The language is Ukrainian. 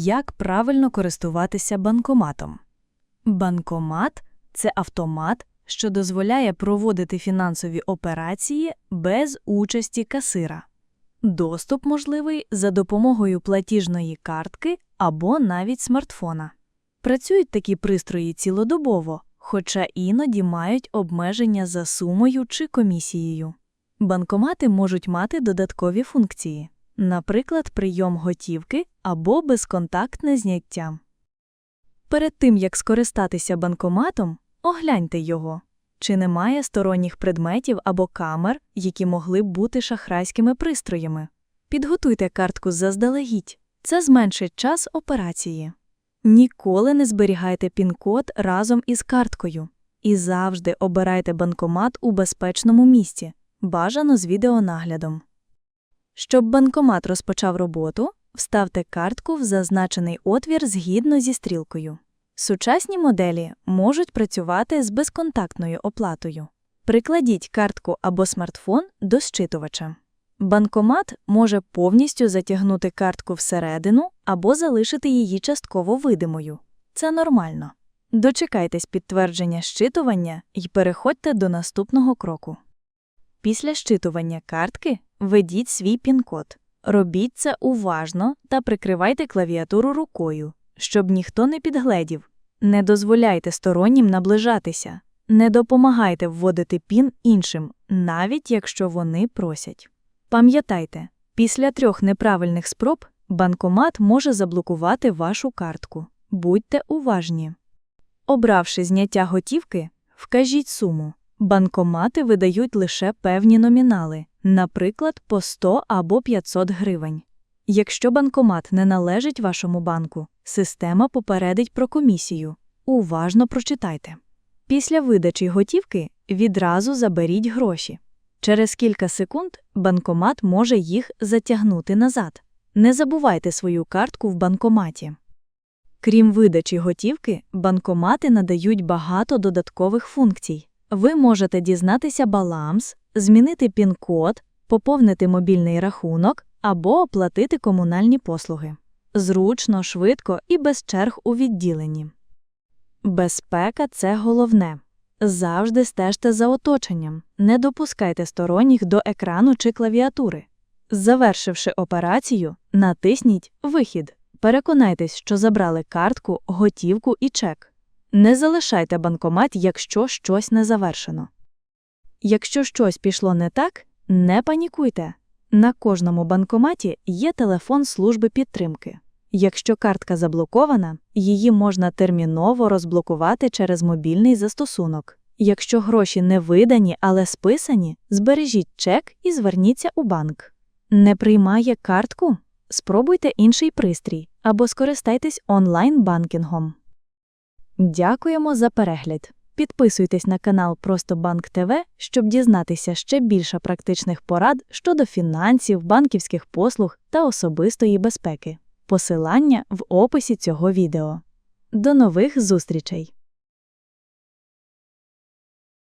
Як правильно користуватися банкоматом? Банкомат це автомат, що дозволяє проводити фінансові операції без участі касира. Доступ можливий за допомогою платіжної картки або навіть смартфона. Працюють такі пристрої цілодобово, хоча іноді мають обмеження за сумою чи комісією. Банкомати можуть мати додаткові функції, наприклад, прийом готівки або безконтактне зняття. Перед тим, як скористатися банкоматом, огляньте його. Чи немає сторонніх предметів або камер, які могли б бути шахрайськими пристроями? Підготуйте картку заздалегідь. Це зменшить час операції. Ніколи не зберігайте пін-код разом із карткою. І завжди обирайте банкомат у безпечному місці, бажано з відеонаглядом. Щоб банкомат розпочав роботу, вставте картку в зазначений отвір згідно зі стрілкою. Сучасні моделі можуть працювати з безконтактною оплатою. Прикладіть картку або смартфон до щитувача. Банкомат може повністю затягнути картку всередину або залишити її частково видимою. Це нормально. Дочекайтесь підтвердження щитування і переходьте до наступного кроку. Після щитування картки введіть свій пін-код. Робіть це уважно та прикривайте клавіатуру рукою, щоб ніхто не підгледів. Не дозволяйте стороннім наближатися. Не допомагайте вводити пін іншим, навіть якщо вони просять. Пам'ятайте, після трьох неправильних спроб банкомат може заблокувати вашу картку. Будьте уважні. Обравши зняття готівки, вкажіть суму. Банкомати видають лише певні номінали, наприклад, по 100 або 500 гривень. Якщо банкомат не належить вашому банку, система попередить про комісію. Уважно прочитайте. Після видачі готівки відразу заберіть гроші. Через кілька секунд банкомат може їх затягнути назад. Не забувайте свою картку в банкоматі. Крім видачі готівки, банкомати надають багато додаткових функцій. Ви можете дізнатися баланс, змінити пін-код, поповнити мобільний рахунок або оплатити комунальні послуги. Зручно, швидко і без черг у відділенні. Безпека це головне. Завжди стежте за оточенням, не допускайте сторонніх до екрану чи клавіатури. Завершивши операцію, натисніть Вихід. Переконайтесь, що забрали картку, готівку і чек. Не залишайте банкомат, якщо щось не завершено. Якщо щось пішло не так, не панікуйте. На кожному банкоматі є телефон служби підтримки. Якщо картка заблокована, її можна терміново розблокувати через мобільний застосунок. Якщо гроші не видані, але списані, збережіть чек і зверніться у банк. Не приймає картку? Спробуйте інший пристрій або скористайтесь онлайн-банкінгом. Дякуємо за перегляд. Підписуйтесь на канал Просто Банк ТВ, щоб дізнатися ще більше практичних порад щодо фінансів, банківських послуг та особистої безпеки. Посилання в описі цього відео. До нових зустрічей!